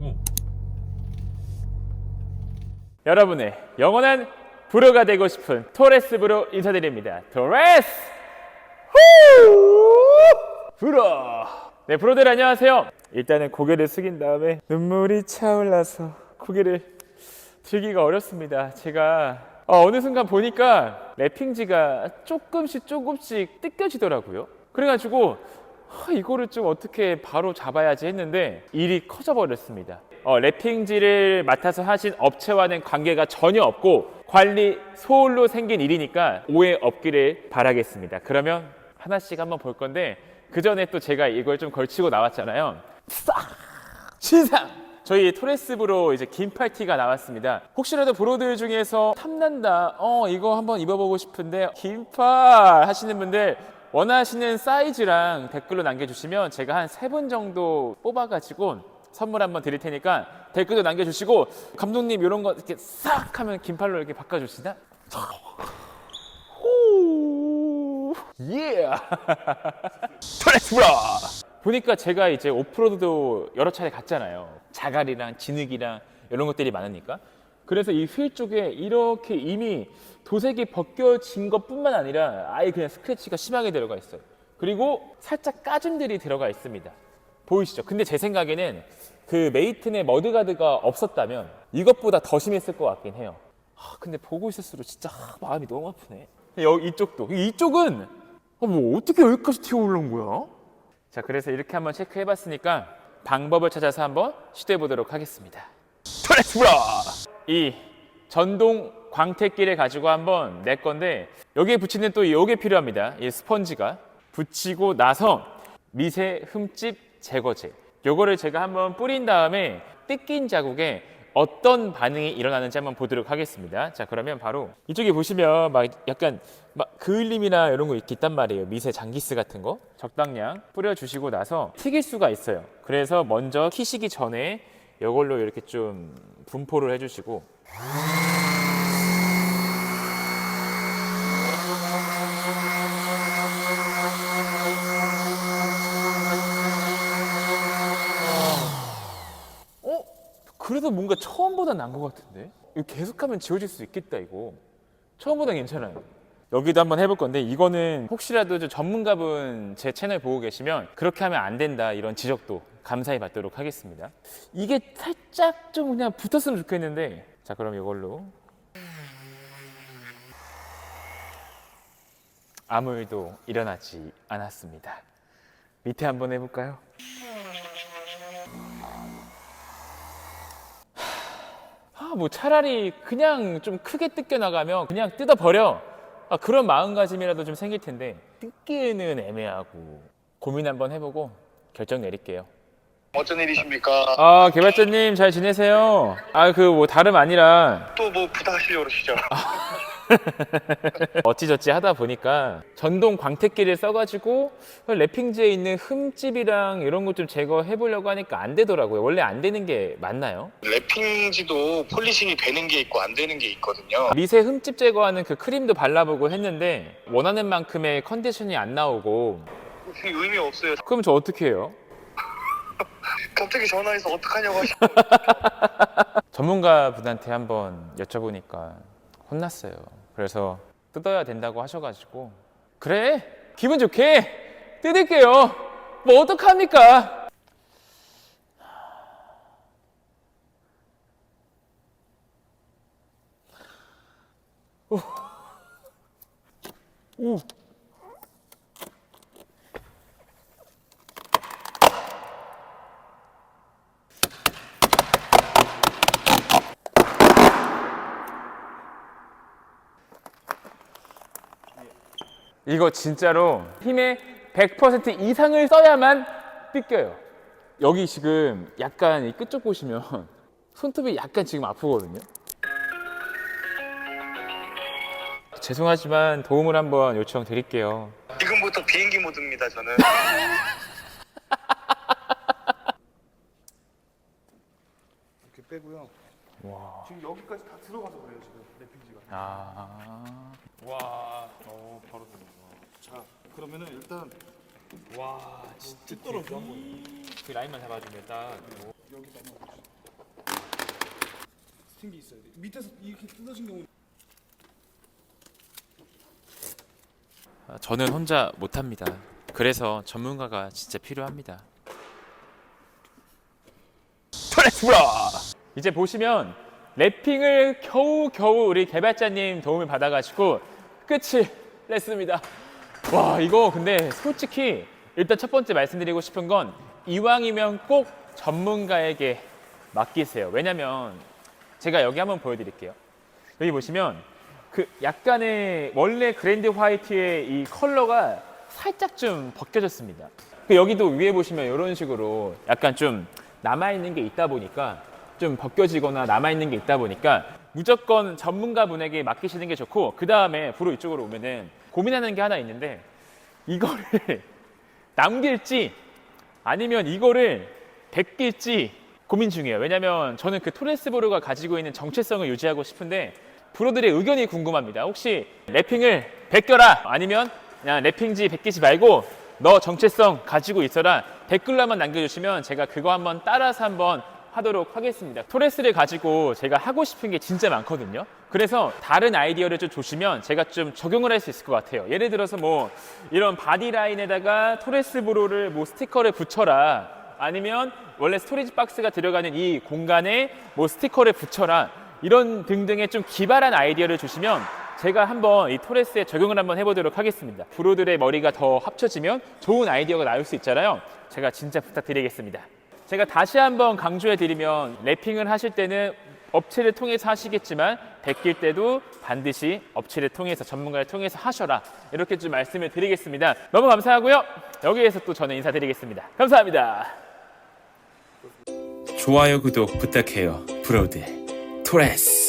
하고 여러분의 영원한 브로가 되고 싶은 토레스 브로 인사드립니다. 토레스 후 브로 네 브로들 안녕하세요. 일단은 고개를 숙인 다음에 눈물이 차올라서 고개를 들기가 어렵습니다. 제가 어, 어느 순간 보니까 랩핑지가 조금씩 조금씩 뜯겨지더라고요. 그래가지고 하, 이거를 좀 어떻게 바로 잡아야지 했는데 일이 커져 버렸습니다. 어, 랩핑지를 맡아서 하신 업체와는 관계가 전혀 없고 관리 소홀로 생긴 일이니까 오해 없기를 바라겠습니다. 그러면 하나씩 한번 볼 건데 그 전에 또 제가 이걸 좀 걸치고 나왔잖아요. 싹 신상 저희 토레스브로 이제 긴 팔 티가 나왔습니다. 혹시라도 브로들 중에서 탐난다, 어 이거 한번 입어보고 싶은데 긴팔 하시는 분들 원하시는 사이즈랑 댓글로 남겨주시면 제가 한 세 분 정도 뽑아가지고 선물 한번 드릴 테니까 댓글도 남겨주시고 감독님 이런 거 이렇게 싹 하면 긴팔로 이렇게 바꿔주시나? 오, 예! 토레스브로! 보니까 제가 이제 오프로드도 여러 차례 갔잖아요. 자갈이랑 진흙이랑 이런 것들이 많으니까. 그래서 이 휠 쪽에 이렇게 이미 도색이 벗겨진 것뿐만 아니라 아예 그냥 스크래치가 심하게 들어가 있어요. 그리고 살짝 까짐들이 들어가 있습니다. 보이시죠? 근데 제 생각에는 그 메이튼의 머드가드가 없었다면 이것보다 더 심했을 것 같긴 해요. 아, 근데 보고 있을수록 진짜 아, 마음이 너무 아프네. 여기 이쪽도 이쪽은 아, 뭐 어떻게 여기까지 튀어 올라온 거야? 자, 그래서 이렇게 한번 체크해 봤으니까 방법을 찾아서 한번 시도해 보도록 하겠습니다. 토레스 브라! 이 전동 광택기를 가지고 한번 낼 건데 여기에 붙이는 또 요게 필요합니다. 이 스펀지가 붙이고 나서 미세 흠집 제거제. 요거를 제가 한번 뿌린 다음에 뜯긴 자국에 어떤 반응이 일어나는지 한번 보도록 하겠습니다. 자, 그러면 바로 이쪽에 보시면 막 약간 막 그을림이나 이런 거 있단 말이에요. 미세 장기스 같은 거 적당량 뿌려주시고 나서 튀길 수가 있어요. 그래서 먼저 키시기 전에 이걸로 이렇게 좀 분포를 해주시고 어? 그래도 뭔가 처음보다 난 것 같은데? 이거 계속하면 지워질 수 있겠다 이거 처음보다 괜찮아요 여기도 한번 해볼 건데 이거는 혹시라도 저 전문가분 제 채널 보고 계시면 그렇게 하면 안 된다 이런 지적도 감사히 받도록 하겠습니다 이게 살짝 좀 그냥 붙었으면 좋겠는데 자 그럼 이걸로 아무 일도 일어나지 않았습니다 밑에 한번 해볼까요? 아, 뭐 차라리 그냥 좀 크게 뜯겨 나가면 그냥 뜯어 버려. 아, 그런 마음가짐이라도 좀 생길 텐데 뜯기는 애매하고 고민 한번 해보고 결정 내릴게요. 어쩐 일이십니까? 아 개발자님 잘 지내세요? 아 그 뭐 다름 아니라 또 뭐 부탁하시려고 그러시죠? 어찌저찌 하다 보니까 전동 광택기를 써가지고 랩핑지에 있는 흠집이랑 이런 것 좀 제거해 보려고 하니까 안 되더라고요. 원래 안 되는 게 맞나요? 랩핑지도 폴리싱이 되는 게 있고 안 되는 게 있거든요. 미세 흠집 제거하는 그 크림도 발라보고 했는데 원하는 만큼의 컨디션이 안 나오고 의미 없어요. 그럼 저 어떻게 해요? 갑자기 전화해서 어떡하냐고 하시 전문가 분한테 한번 여쭤보니까 혼났어요. 그래서 뜯어야 된다고 하셔가지고 그래 기분 좋게 뜯을게요. 뭐 어떡합니까? 오. 오. 이거 진짜로 힘의 100% 이상을 써야만 뜯겨요. 여기 지금 약간 이 끝쪽 보시면 손톱이 약간 지금 아프거든요. 죄송하지만 도움을 한번 요청 드릴게요. 지금부터 비행기 모드입니다, 저는. 이렇게 빼고요. 와. 지금 여기까지 다 들어가서 그래요 지금 랩핑지가. 아. 와. 그러면은 일단 와, 진짜 뒷떨어져 한번 그 라인만 잡아주면 딱. 여기다 한번 보시죠. 스팅기 있어야 돼. 밑에서 이렇게 뜯어진 경우 아, 저는 혼자 못합니다. 그래서 전문가가 진짜 필요합니다. 이제 보시면 랩핑을 겨우겨우 우리 개발자님 도움을 받아가지고 끝을 냈습니다. 와 이거 근데 솔직히 일단 첫 번째 말씀드리고 싶은 건 이왕이면 꼭 전문가에게 맡기세요. 왜냐면 제가 여기 한번 보여드릴게요. 여기 보시면 그 약간의 원래 그랜드 화이트의 이 컬러가 살짝 좀 벗겨졌습니다. 그 여기도 위에 보시면 이런 식으로 약간 좀 남아 있는 게 있다 보니까 좀 벗겨지거나 남아 있는 게 있다 보니까 무조건 전문가 분에게 맡기시는 게 좋고 그 다음에 부로 이쪽으로 오면은 고민하는 게 하나 있는데 이거를 남길지 아니면 이거를 벗길지 고민 중이에요. 왜냐면 저는 그 토레스보르가 가지고 있는 정체성을 유지하고 싶은데 프로들의 의견이 궁금합니다. 혹시 랩핑을 벗겨라 아니면 그냥 랩핑지 벗기지 말고 너 정체성 가지고 있어라 댓글로만 남겨주시면 제가 그거 한번 따라서 한번 하도록 하겠습니다. 토레스를 가지고 제가 하고 싶은 게 진짜 많거든요. 그래서 다른 아이디어를 좀 주시면 제가 좀 적용을 할 수 있을 것 같아요. 예를 들어서 뭐 이런 바디 라인에다가 토레스 브로를 뭐 스티커를 붙여라. 아니면 원래 스토리지 박스가 들어가는 이 공간에 뭐 스티커를 붙여라. 이런 등등의 좀 기발한 아이디어를 주시면 제가 한번 이 토레스에 적용을 한번 해보도록 하겠습니다. 브로들의 머리가 더 합쳐지면 좋은 아이디어가 나올 수 있잖아요. 제가 진짜 부탁드리겠습니다. 제가 다시 한번 강조해 드리면 랩핑을 하실 때는 업체를 통해서 하시겠지만 베낄 때도 반드시 업체를 통해서 전문가를 통해서 하셔라 이렇게 좀 말씀을 드리겠습니다. 너무 감사하고요. 여기에서 또 저는 인사드리겠습니다. 감사합니다. 좋아요 구독 부탁해요. 브로드 토레스